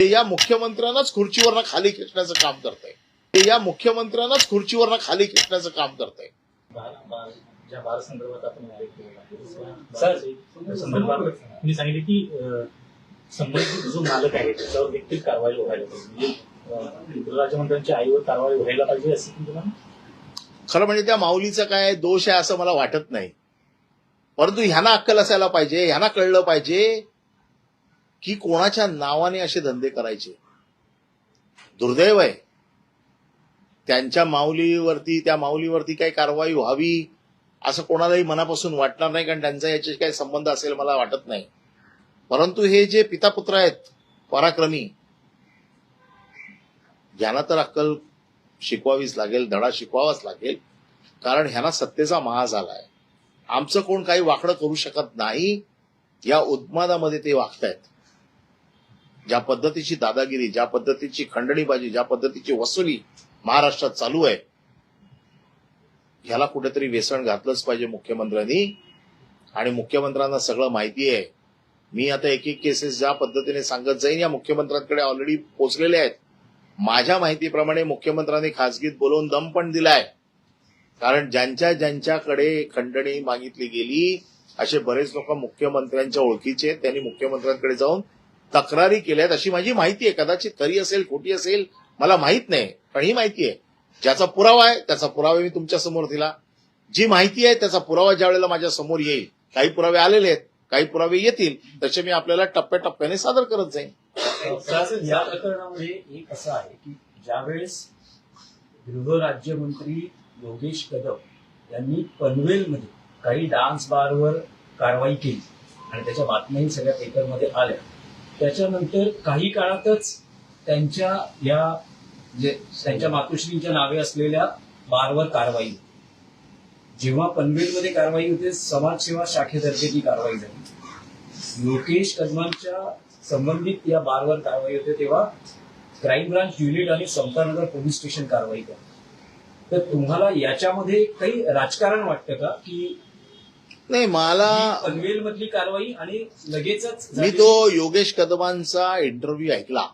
ते या मुख्यमंत्र्यांनाच खुर्चीवरनं खाली खेचण्याचं काम करतंय. ते या मुख्यमंत्र्यांनाच खुर्चीवरनं खाली खेचण्याचं काम केलेला आहे. मी सांगितले की संबंधित जो मालक आहे त्याच्यावर देखील कारवाई व्हायला पाहिजे म्हणजे अं, गृहराज्यमंत्र्यांच्या आईवर कारवाई व्हायला पाहिजे असं खरं म्हणजे त्या माऊलीचा काय दोष आहे असं मला वाटत नाही. परंतु ह्यांना अक्कल असायला पाहिजे ह्यांना कळलं पाहिजे की कोणाच्या नावाने असे धंदे करायचे? दुर्दैव आहे. त्यांच्या माऊलीवरती त्या माऊलीवरती काही कारवाई व्हावी असं कोणालाही मनापासून वाटणार नाही कारण त्यांचा याच्याशी काही संबंध असेल मला वाटत नाही. परंतु हे जे पितापुत्र आहेत पराक्रमी ज्यांना तर अक्कल शिकवावीच लागेल धडा शिकवावाच लागेल कारण ह्यांना सत्तेचा महा झालाय आमचं कोण काही वाकडं करू शकत नाही या उन्मादामध्ये ते वागतायत. ज्या पद्धतीची दादागिरी ज्या पद्धतीची खंडणीबाजी ज्या पद्धतीची वसुली महाराष्ट्रात चालू आहे ह्याला कुठेतरी वेसण घातलंच पाहिजे मुख्यमंत्र्यांनी. आणि मुख्यमंत्र्यांना सगळं माहिती आहे. मी आता एक एक केसेस ज्या पद्धतीने सांगत जाईन या मुख्यमंत्र्यांकडे ऑलरेडी पोहोचलेले आहेत. माझ्या माहितीप्रमाणे मुख्यमंत्र्यांनी खासगीत बोलवून दम पण दिलाय. कारण ज्यांच्या ज्यांच्याकडे खंडणी मागितली गेली असे बरेच लोक मुख्यमंत्र्यांच्या ओळखीचे आहेत. त्यांनी मुख्यमंत्र्यांकडे जाऊन तक्रारी केल्यात अशी माझी माहिती आहे. कदाचित खरी असेल खोटी असेल मला माहीत नाही पण ही माहिती आहे. ज्याचा पुरावा आहे त्याचा पुरावा मी तुमच्यासमोर दिला. जी माहिती आहे त्याचा पुरावा ज्या वेळेला माझ्यासमोर येईल काही पुरावे आलेले आहेत काही पुरावे येतील तसे मी आपल्याला टप्प्याटप्प्याने सादर करत जाईन. या प्रकरणामध्ये एक असं आहे की ज्यावेळेस गृहराज्यमंत्री योगेश कदम यांनी पनवेलमध्ये काही डान्स बारवर कारवाई केली आणि त्याच्या बातम्याही सगळ्या पेपरमध्ये आल्या त्याच्यानंतर काही काळातच त्यांच्या या जे त्यांच्या मातोश्रींच्या नावे असलेल्या बारवर कारवाई. जेव्हा पनवेलमध्ये कारवाई होते समाजसेवा शाखेतर्फे ती कारवाई झाली. लोकेश कदमांच्या संबंधित या बारवर कारवाई होते तेव्हा क्राईम ब्रांच युनिट आणि समतानगर पोलीस स्टेशन कारवाई करते. तर तुम्हाला याच्यामध्ये काही राजकारण वाटतं का की नाही मला पनवेल मधली कारवाई आणि लगेचच मी तो योगेश कदमांचा इंटरव्ह्यू ऐकला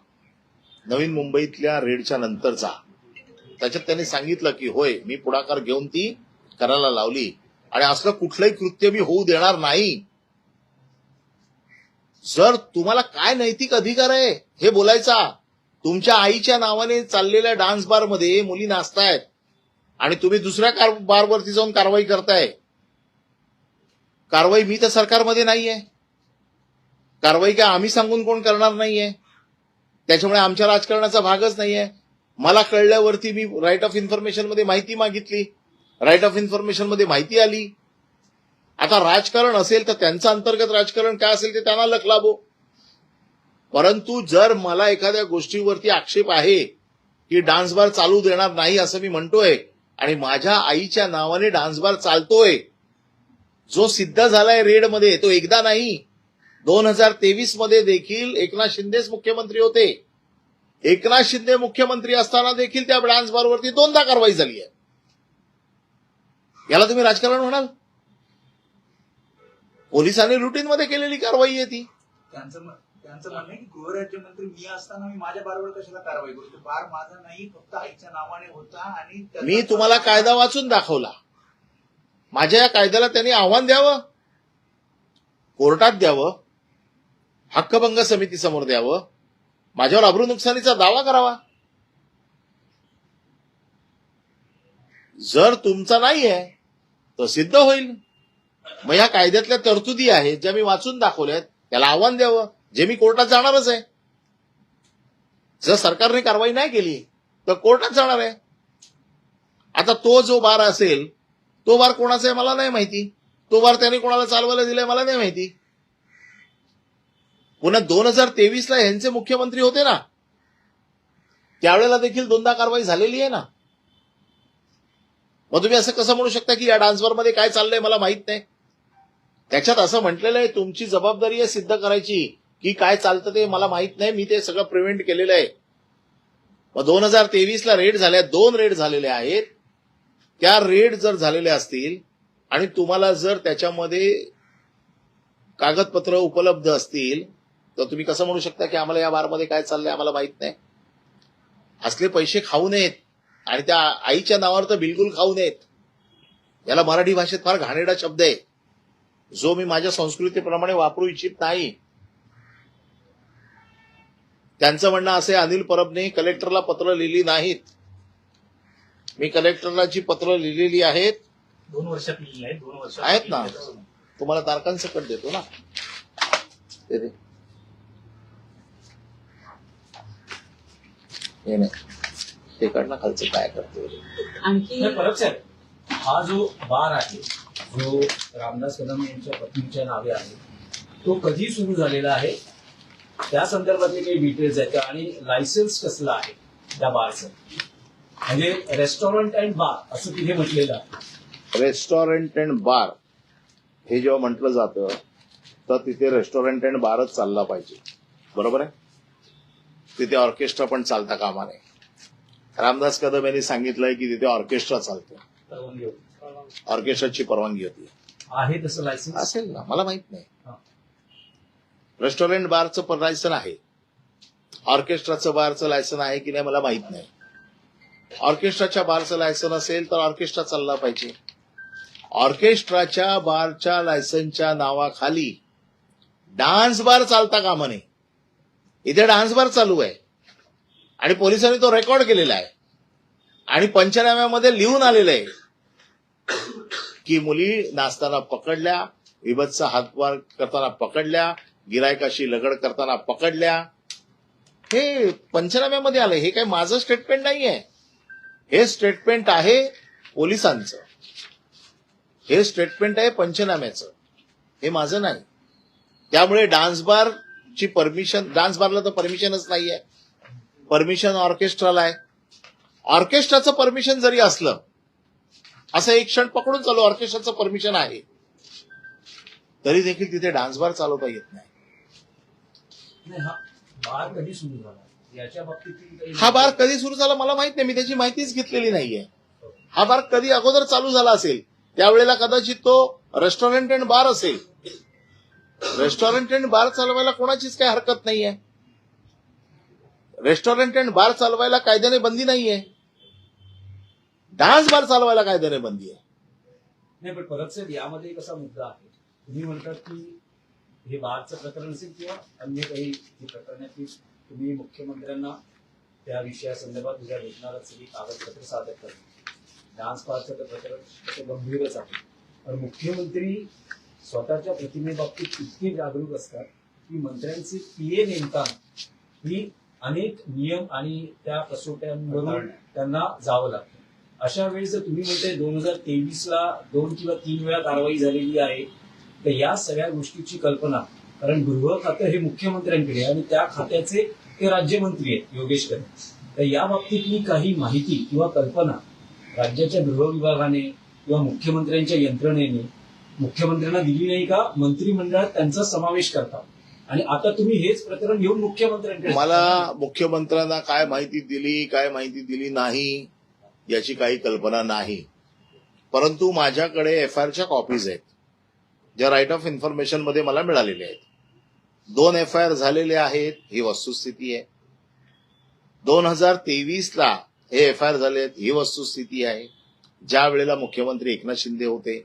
नवीन मुंबईतल्या रेडच्या नंतरचा. त्याच्यात त्यांनी सांगितलं की होय मी पुढाकार घेऊन ती करायला लावली आणि असलं कुठलंही कृत्य मी होऊ देणार नाही. जर तुम्हाला काय नैतिक अधिकार आहे हे बोलायचा. तुमच्या आईच्या नावाने चाललेल्या डान्स बारमध्ये मुली नाचतायत आणि तुम्ही दुसऱ्या कार बारवरती जाऊन कारवाई करताय. कारवाई मी तर सरकारमध्ये नाही आहे कारवाई काय आम्ही सांगून कोण करणार नाहीये. त्याच्यामुळे आमच्या राजकारणाचा भागच नाहीये. मला कळल्यावरती मी राईट ऑफ इन्फॉर्मेशनमध्ये माहिती मागितली. राईट ऑफ इन्फॉर्मेशनमध्ये माहिती आली. आता राजकारण असेल तर त्यांचं अंतर्गत राजकारण काय असेल ते त्यांना लक लाभो. परंतु जर मला एखाद्या गोष्टीवरती आक्षेप आहे की डान्स बार चालू देणार नाही असं मी म्हणतोय आणि माझ्या आईच्या नावाने डान्स बार चालतोय जो सिद्ध झालाय रेडमध्ये तो एकदा नाही. दोन हजार तेवीसमध्ये देखील एकनाथ शिंदेच मुख्यमंत्री होते. एकनाथ शिंदे मुख्यमंत्री असताना देखील त्या डान्स बारवरती दोनदा कारवाई झाली आहे. याला तुम्ही राजकारण म्हणाल? पोलिसांनी रुटीन मध्ये केलेली कारवाई आहे ती. त्यांचं म्हणणं की गृहराज्यमंत्री मी असताना मी माझ्या बारवर कशाला कारवाई करू? तो बार माझा नाही फक्त आईच्या नावाने होता आणि मी तुम्हाला कायदा वाचून दाखवला. माझ्या या कायद्याला त्यांनी आव्हान द्यावं? कोर्टात द्यावं? हक्कभंग समितीसमोर द्यावं? माझ्यावर अब्रू नुकसानीचा दावा करावा? जर तुमचा नाही आहे तर सिद्ध होईल. मग या कायद्यातल्या तरतुदी आहेत ज्या मी वाचून दाखवल्यात त्याला आव्हान द्यावं. जे मी कोर्टात जाणारच आहे. जर सरकारने कारवाई नाही केली तर कोर्टात जाणार आहे. आता तो जो बार असेल तो बार कोणाचा आहे मला नाही माहिती. तो बार त्याने कोणाला चालवायला दिलाय मला नाही माहिती. पुन्हा दोन हजार तेवीस ला ह्यांचे मुख्यमंत्री होते ना. त्यावेळेला देखील दोनदा कारवाई झालेली आहे ना. मग तुम्ही असं कसं म्हणू शकता की या डान्सवर मध्ये काय चाललंय मला माहीत नाही. त्याच्यात असं म्हटलेलं आहे तुमची जबाबदारी आहे सिद्ध करायची की काय चालतं ते मला माहीत नाही मी ते सगळं प्रिव्हेंट केलेलं आहे. मग दोन हजार तेवीस ला रेड झाल्या दोन रेड झालेले आहेत. त्या रेड जर झालेल्या असतील आणि तुम्हाला जर त्याच्यामध्ये कागदपत्र उपलब्ध असतील तर तुम्ही कसं म्हणू शकता की आम्हाला या बारमध्ये काय चाललंय आम्हाला माहीत नाही. असले पैसे खाऊ नयेत आणि त्या आईच्या नावावर तर बिलकुल खाऊ नयेत. याला मराठी भाषेत फार घाणेरडा शब्द आहे. जो मी माझ्या संस्कृतीप्रमाणे वापरू इच्छित नाही. त्यांचं म्हणणं असे अनिल परबने कलेक्टरला पत्र लिहिली नाहीत. मी कलेक्टरला जी पत्र लिहिलेली आहेत. दोन वर्षात लिहिली आहेत दोन वर्षात आहेत ना. तुम्हाला तारखांसकट देतो ना? ते दे. हे नाही. ते ना खालचं काय करतो आणखी नाही, परब साहेब हा जो बार आहे जो रामदास कदम यांच्या पत्नीच्या नावे आहे तो कधी सुरू झालेला आहे? त्या संदर्भातले काही डिटेल्स आहेत का? आणि लायसन्स कसलं आहे त्या बारचं? म्हणजे रेस्टॉरंट अँड बार असं तिथे म्हटलेलं आहे. रेस्टॉरंट अँड बार हे जेव्हा म्हटलं जातं तर तिथे रेस्टॉरंट अँड बारच चालला पाहिजे. बरोबर आहे? तिथे ऑर्केस्ट्रा पण चालता कामा नये रामदास कदम यांनी सांगितलंय की तिथे ऑर्केस्ट्रा चालतो. परवानगी होती. ऑर्केस्ट्राची परवानगी होती. आहे तसं लायसन्स असेल ना मला माहीत नाही. रेस्टॉरंट बारचं पण लायसन आहे. ऑर्केस्ट्राचं बारचं लायसन आहे की नाही मला माहीत नाही. ऑर्केस्ट्राच्या बारचं लायसन असेल तर ऑर्केस्ट्रा चालला पाहिजे. ऑर्केस्ट्राच्या बारच्या लायसनच्या नावाखाली डान्स बार चालता कामा नये. इथे डान्स बार चालू आहे. आणि पोलिसांनी तो रेकॉर्ड केलेला आहे. आणि पंचनाम्यामध्ये लिहून आलेलं आहे. की मुली नाचताना पकडल्या विभत्सा हातवार करताना पकडल्या गिरायकाशी लगड करताना पकडल्या. हे पंचनाम्यामध्ये आलंय हे काही माझं स्टेटमेंट नाही आहे हे स्टेटमेंट आहे पोलिसांचं. हे स्टेटमेंट आहे पंचनाम्याचं. हे माझं नाही. त्यामुळे डान्स बार ची परमिशन डान्स बारला तर परमिशनच नाही आहे परमिशन ऑर्केस्ट्राला आहे. ऑर्केस्ट्राचं परमिशन जरी असलं असं एक क्षण पकडून चालू ऑर्केस्ट्राचं परमिशन आहे. तरी देखील तिथे डान्स बार चालवता येत नाही. हा बार कधी सुरू झाला? याच्या बाबतीत काही- हा बार कधी सुरू झाला मला माहीत नाही. मी त्याची माहितीच घेतलेली नाहीये. हा बार कधी अगोदर चालू झाला असेल त्यावेळेला कदाचित तो रेस्टॉरंट अँड बार असेल. रेस्टॉरंट अँड बार चालवायला कोणाचीच काही हरकत नाहीये. रेस्टॉरंट अँड बार चालवायला कायद्याने बंदी नाहीये. डान्स बार चालवायला कायद्याने बंदी आहे. नाही पण परत साहेब यामध्ये कसा मुद्दा आहे. तुम्ही म्हणतात की हे बारचं प्रकरण असेल किंवा अन्य काही जी प्रकरण आहेत ती तुम्ही मुख्यमंत्र्यांना त्या विषयासंदर्भात उद्या भेटणार सगळी कागदपत्र सादर करतात डान्स तर प्रकरण गंभीरच आहे. पण मुख्यमंत्री स्वतःच्या प्रतिमेबाबतीत इतके जागरूक असतात की मंत्र्यांचे पीए नेमताना ही अनेक नियम आणि त्या कसोट्यांवरून त्यांना जावं लागतं. अशा वेळेस जर तुम्ही म्हणताय दोन हजार तेवीस ला दोन किंवा तीन वेळा कारवाई झालेली आहे तर या सगळ्या गोष्टीची कल्पना कारण गृह खातं हे मुख्यमंत्र्यांकडे आणि त्या खात्याचे ते राज्यमंत्री आहेत योगेश कदम. तर या बाबतीतली काही माहिती किंवा कल्पना राज्याच्या गृह विभागाने किंवा मुख्यमंत्र्यांच्या यंत्रणेने मुख्यमंत्र्यांना दिली नाही का? मंत्रिमंडळात त्यांचा समावेश करता आणि आता तुम्ही हेच प्रकरण घेऊन मुख्यमंत्र्यांकडे मला मुख्यमंत्र्यांना काय माहिती दिली काय माहिती दिली नाही याची काही कल्पना नाही. परंतु माझ्याकडे एफ आयआरच्या कॉपीज आहेत. ज्या राईट ऑफ इन्फॉर्मेशनमध्ये मला मिळालेल्या आहेत. दोन एफ आय आर झालेले आहेत ही वस्तुस्थिती आहे. दोन हजार तेवीस ला हे एफ आय आर झाले आहेत ही वस्तुस्थिती आहे. ज्या वेळेला मुख्यमंत्री एकनाथ शिंदे होते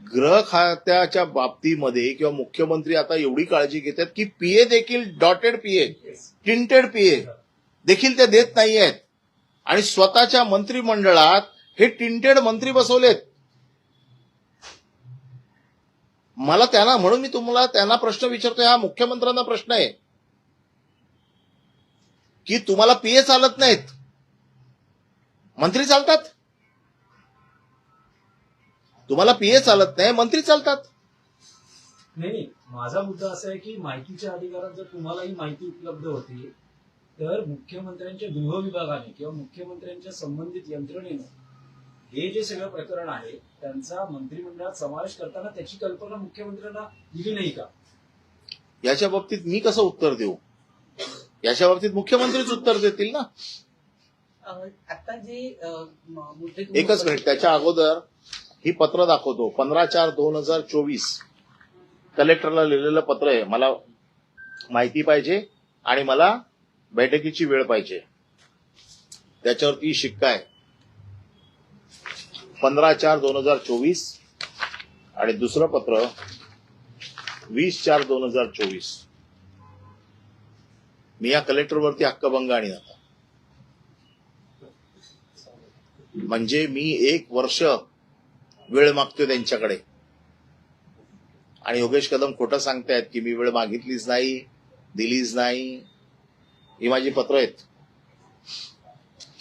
गृह खात्याच्या बाबतीमध्ये किंवा मुख्यमंत्री आता एवढी काळजी घेतात की पीए देखील डॉटेड पीए टिंटेड पीए देखील ते देत नाही आहेत. आणि स्वतःच्या मंत्रिमंडळात हे टिंटेड मंत्री बसवलेत. मला त्यांना म्हणून मी तुम्हाला त्यांना प्रश्न विचारतोय हा मुख्यमंत्र्यांना प्रश्न आहे. की तुम्हाला पीए चालत नाहीत. मंत्री चालतात. तुम्हाला पीए चालत नाही मंत्री चालतात. नाही नाही. माझा मुद्दा असा आहे की माहितीच्या अधिकारात जर तुम्हाला ही माहिती उपलब्ध होती तर मुख्यमंत्र्यांच्या गृह विभागाने किंवा मुख्यमंत्र्यांच्या संबंधित यंत्रणेनं हे जे सगळं प्रकरण आहे त्यांचा मंत्रिमंडळात समावेश करताना त्याची कल्पना मुख्यमंत्र्यांना दिली नाही का? याच्या बाबतीत मी कसं उत्तर देऊ? याच्या बाबतीत मुख्यमंत्रीच उत्तर देतील ना? आता जे मुद्दे एकच मिनिट त्याच्या अगोदर ही पत्र दाखवतो. पंधरा चार दोन हजार चोवीस. कलेक्टरला लिहिलेलं पत्र आहे. मला माहिती पाहिजे आणि मला बैठकीची वेळ पाहिजे. त्याच्यावरती शिक्का आहे. पंधरा चार दोन हजार चोवीस आणि दुसरं पत्र वीस चार दोन हजार चोवीस. मी या कलेक्टरवरती हक्कभंग आणि आता म्हणजे मी एक वर्ष वेळ मागतोय त्यांच्याकडे. आणि योगेश कदम खोटं सांगतायत की मी वेळ मागितलीच नाही दिलीच नाही. ही माझी पत्र आहेत.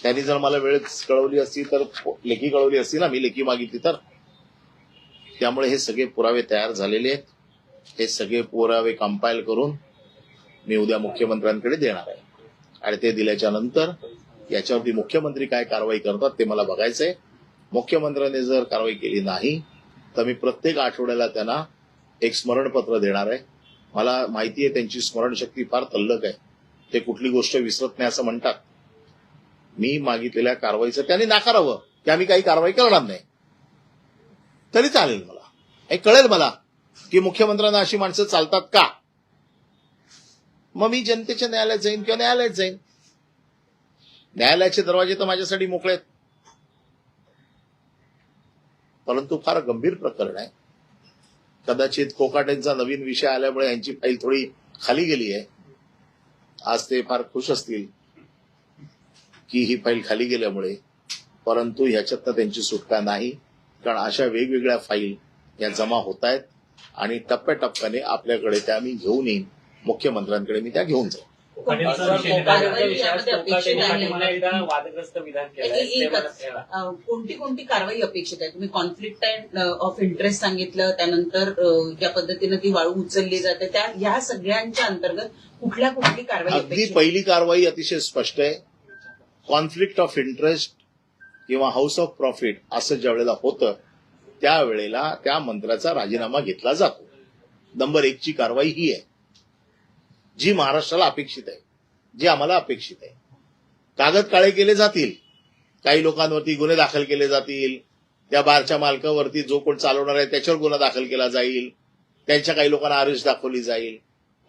त्यांनी जर मला वेळ कळवली असती तर लेखी कळवली असती ना मी लेखी मागितली तर. त्यामुळे हे सगळे पुरावे तयार झालेले आहेत. हे सगळे पुरावे कंपाईल करून मी उद्या मुख्यमंत्र्यांकडे देणार आहे. आणि ते दिल्याच्या नंतर याच्यावरती मुख्यमंत्री काय कारवाई करतात ते मला बघायचंय. मुख्यमंत्र्यांनी जर कारवाई केली नाही तर मी प्रत्येक आठवड्याला त्यांना एक स्मरणपत्र देणार आहे. मला माहिती आहे त्यांची स्मरणशक्ती फार तल्लक आहे. ते कुठली गोष्ट विसरत नाही असं म्हणतात. मी मागितलेल्या कारवाईचं त्यांनी नाकारावं की आम्ही काही कारवाई करणार नाही. तरी चालेल मला. हे कळेल मला की मुख्यमंत्र्यांना अशी माणसं चालतात का? मग मी जनतेच्या न्यायालयात जाईन किंवा न्यायालयात जाईन. न्यायालयाचे दरवाजे तर माझ्यासाठी मोकळे आहेत परंतु फार गंभीर प्रकरण आहे. कदाचित कोकाटेंचा नवीन विषय आल्यामुळे यांची फाईल थोडी खाली गेली आहे. आज ते फार खुश असतील. की ही फाईल खाली गेल्यामुळे परंतु ह्याच्यातनं त्यांची सुटका नाही कारण अशा वेगवेगळ्या फाईल या जमा होत आहेत आणि टप्प्याटप्प्याने आपल्याकडे त्या मी घेऊन येईन. मुख्यमंत्र्यांकडे मी त्या घेऊन जाईन. कोणती कोणती कारवाई अपेक्षित आहे? तुम्ही कॉन्फ्लिक्ट ऑफ इंटरेस्ट सांगितलं त्यानंतर ज्या पद्धतीनं ती वाळू उचलली जाते त्या ह्या सगळ्यांच्या अंतर्गत कुठल्या कुठली कारवाई अगदी अपेक्षित आहे? पहिली कारवाई अतिशय स्पष्ट आहे. कॉन्फ्लिक्ट ऑफ इंटरेस्ट किंवा हाऊस ऑफ प्रॉफिट असं ज्या वेळेला होतं त्यावेळेला त्या मंत्र्याचा राजीनामा घेतला जातो. नंबर एकची कारवाई ही आहे. जी महाराष्ट्राला अपेक्षित आहे जी आम्हाला अपेक्षित आहे. कागद काळे केले जातील काही लोकांवरती गुन्हे दाखल केले जातील त्या बारच्या मालकावरती जो कोण चालवणार आहे त्याच्यावर गुन्हा दाखल केला जाईल त्यांच्या काही लोकांना आरिश दाखवली जाईल.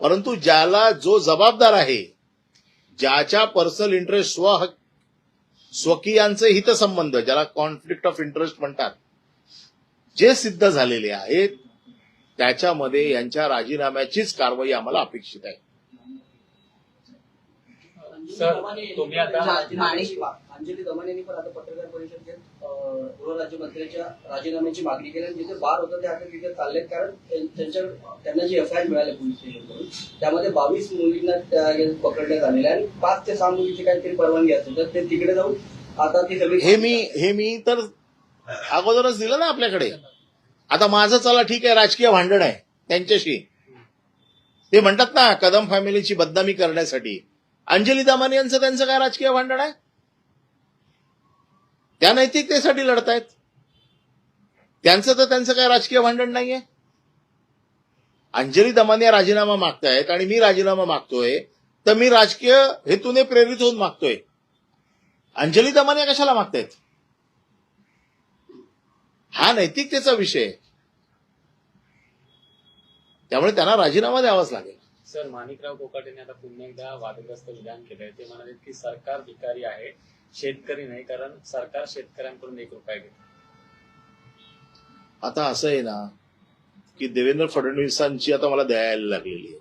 परंतु ज्याला जो जबाबदार आहे ज्याच्या पर्सनल इंटरेस्ट स्व स्वकीयांचे हितसंबंध ज्याला कॉन्फ्लिक्ट ऑफ इंटरेस्ट म्हणतात जे सिद्ध झालेले आहेत त्याच्यामध्ये यांच्या राजीनाम्याचीच कारवाई आम्हाला अपेक्षित आहे. सर तुम्ही आता माणिक- अंजली दमन यांनी पण आता पत्रकार परिषद घेत अं, गृहराज्यमंत्र्यांच्या राजीनाम्याची मागणी केली आणि जिथे बार होतं ते आता तिथे चाललेत कारण त्यां- त्यांच्या त्यांना जी एफ आय आर मिळाली पोलीस स्टेशनकडून त्यामध्ये बावीस मुलींना त्या पकडण्यात आलेले आणि पाच ते सहा मुलीची काहीतरी परवानगी असते तर ते तिकडे जाऊन आता ती सगळी हे मी हे मी तर अगोदरच दिलं ना आपल्याकडे. आता माझं चला ठीक आहे राजकीय भांडण आहे त्यांच्याशी. ते म्हणतात ना कदम फॅमिलीची बदनामी करण्यासाठी. अंजली दामानी यांचं त्यांचं काय राजकीय भांडण आहे? त्या नैतिकतेसाठी लढतायत. त्यांचं तर त्यांचं काय राजकीय भांडण नाहीये. अंजली दमाने राजीनामा मागतायत आणि मी राजीनामा मागतोय तर मी राजकीय हेतूने प्रेरित होऊन मागतोय. अंजली दमाने कशाला मागतायत? हा नैतिकतेचा विषय त्यामुळे त्यांना राजीनामा द्यावाच लागेल. सर माणिकराव कोकाटेने आता पुन्हा एकदा वादग्रस्त विधान केलंय. ते म्हणाले की सरकार भिकारी आहे शेतकरी नाही कारण सरकार शेतकऱ्यांकडून एक रुपया घेत. आता असं आहे ना की देवेंद्र फडणवीसांची आता मला द्यायला लागलेली आहे.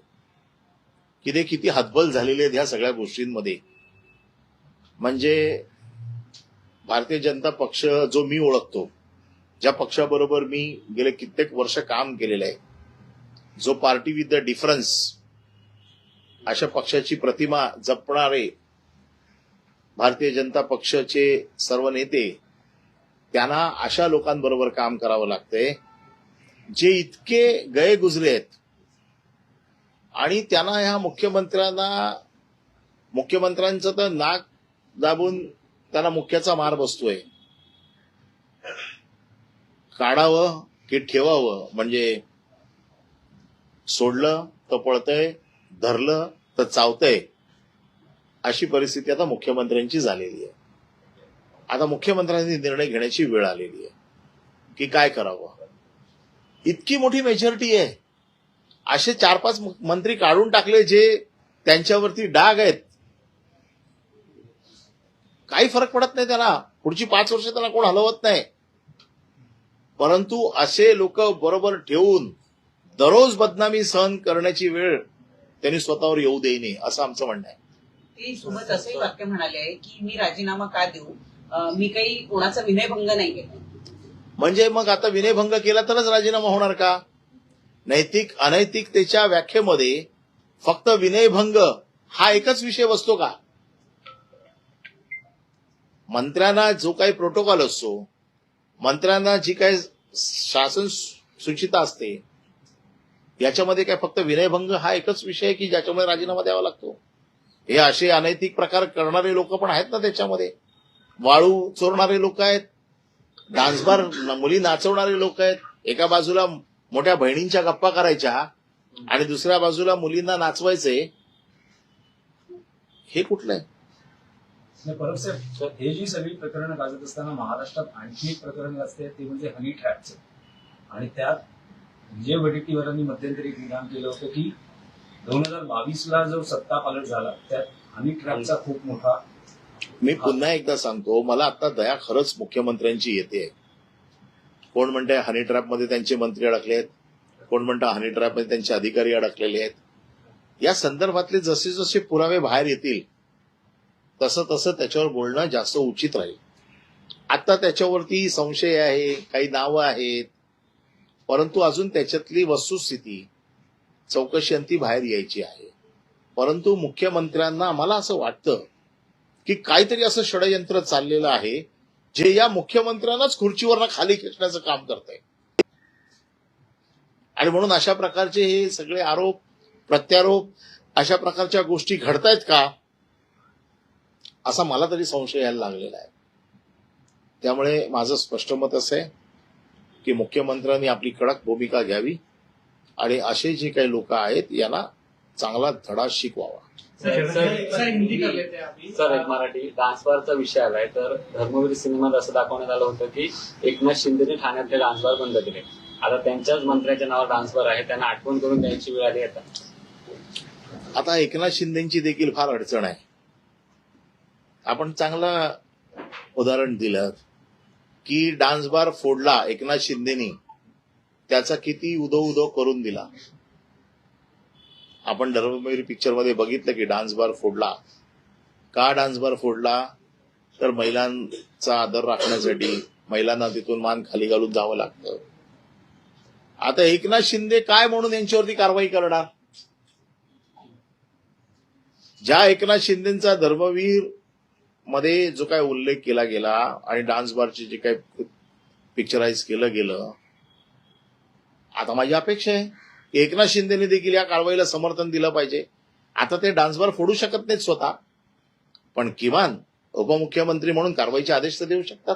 की ते किती हतबल झालेले आहेत ह्या सगळ्या गोष्टींमध्ये. म्हणजे भारतीय जनता पक्ष जो मी ओळखतो ज्या पक्षाबरोबर मी गेले कित्येक वर्ष काम केलेलं आहे जो पार्टी विथ द डिफरन्स अशा पक्षाची प्रतिमा जपणारे भारतीय जनता पक्षाचे सर्व नेते त्यांना अशा लोकांबरोबर काम करावं लागतंय जे इतके गये गुजरे आहेत. आणि त्यांना ह्या मुख्यमंत्र्यांना मुख्यमंत्र्यांचं तर नाक दाबून त्यांना मुख्याचा मार बसतोय. काढावं की ठेवावं म्हणजे सोडलं तर पळतंय धरलं तर चावतंय. अशी परिस्थिती आता मुख्यमंत्र्यांची झालेली आहे. आता मुख्यमंत्र्यांनी निर्णय घेण्याची वेळ आलेली आहे. की काय करावं? इतकी मोठी मेजॉरिटी आहे. असे चार पाच मंत्री काढून टाकले जे त्यांच्यावरती डाग आहेत. काही फरक पडत नाही त्याला. पुढची पाच वर्ष त्याला कोण हलवत नाही. परंतु असे लोक बरोबर ठेवून दररोज बदनामी सहन करण्याची वेळ त्यांनी स्वतःवर येऊ देई नये असं आमचं म्हणणं आहे. ते सोबत असंही वाक्य म्हणाले आहे की मी राजीनामा का देऊ? अं, मी काही कोणाचा विनयभंग नाही केला. म्हणजे मग आता विनयभंग केला तरच राजीनामा होणार का? नैतिक अनैतिकतेच्या व्याख्येमध्ये फक्त विनयभंग हा एकच विषय बसतो का? मंत्र्यांना जो काही प्रोटोकॉल असतो मंत्र्यांना जी काही शासन सूचिता असते याच्यामध्ये काय फक्त विनयभंग हा एकच विषय आहे की ज्याच्यामध्ये राजीनामा द्यावा लागतो? हे असे अनैतिक प्रकार करणारे लोक पण आहेत ना त्याच्यामध्ये? वाळू चोरणारे लोक आहेत डान्सबार मुली नाचवणारे लोक आहेत एका बाजूला मोठ्या बहिणींच्या गप्पा करायच्या आणि दुसऱ्या बाजूला मुलींना नाचवायचे हे कुठलं आहे? परब साहेब हे जी सगळी प्रकरणं गाजत असताना महाराष्ट्रात आणखी एक प्रकरण गाजते ते म्हणजे हनी ट्रॅपचं. आणि त्यात विजय वडेट्टीवारांनी मध्यंतरी विधान केलं होतं की दोन हजार बावीसला जो सत्ता पालट झाला त्यात हनी ट्रॅपचा खूप मोठा मी पुन्हा एकदा सांगतो मला आता दया खरंच मुख्यमंत्र्यांची येते. कोण म्हणते हनी ट्रॅपमध्ये त्यांचे मंत्री अडकले आहेत? कोण म्हणतं हनी ट्रॅपमध्ये त्यांचे अधिकारी अडकलेले आहेत? या संदर्भातले जसे जसे पुरावे बाहेर येतील तसं तसं त्याच्यावर बोलणं जास्त उचित राहील. आता त्याच्यावरती संशय आहे काही नावं आहेत परंतु अजून त्याच्यातली वस्तुस्थिती चौकशी अंती बाहेर यायची आहे. परंतु मुख्यमंत्र्यांना मला असं वाटतं की काहीतरी असं षडयंत्र चाललेलं आहे जे या मुख्यमंत्र्यांनाच खुर्चीवरनं खाली खेचण्याचं काम करत आहे आणि म्हणून अशा प्रकारचे हे सगळे आरोप प्रत्यारोप अशा प्रकारच्या गोष्टी घडतायत का असा मला तरी संशय यायला लागलेला आहे. त्यामुळे माझं स्पष्ट मत असं आहे. की मुख्यमंत्र्यांनी आपली कडक भूमिका घ्यावी आणि असे जे काही लोक आहेत यांना चांगला धडा शिकवावा. सर एक मराठी. डान्स बारचा विषय आलाय. तर धर्मवीर सिनेमात असं दाखवण्यात आलं होतं की एकनाथ शिंदेने ठाण्यातले डान्स बार बंद केले. आता त्यांच्याच मंत्र्याच्या नावावर डान्स बार आहे. त्यांना आठवण करून द्यायची वेळ आली आता. आता एकनाथ शिंदेची देखील फार अडचण आहे. आपण चांगलं उदाहरण दिलं. की डान्स बार फोडला एकनाथ शिंदेनी त्याचा किती उदो उदो करून दिला. आपण धर्मवीर पिक्चरमध्ये बघितलं की डान्स बार फोडला. का डान्स बार फोडला? तर महिलांचा आदर राखण्यासाठी महिलांना तिथून मान खाली घालून जावं लागतं. आता एकनाथ शिंदे काय म्हणून यांच्यावरती कारवाई करणार? ज्या एकनाथ शिंदेचा धर्मवीर मध्ये जो काय उल्लेख केला गेला आणि डान्स बारचे जे काही पिक्चराईज केलं गेलं आता माझी अपेक्षा आहे. एकनाथ शिंदेने देखील या कारवाईला समर्थन दिलं पाहिजे. आता ते डान्स बार फोडू शकत नाहीत स्वतः पण किमान उपमुख्यमंत्री म्हणून कारवाईचे आदेश तर देऊ शकतात.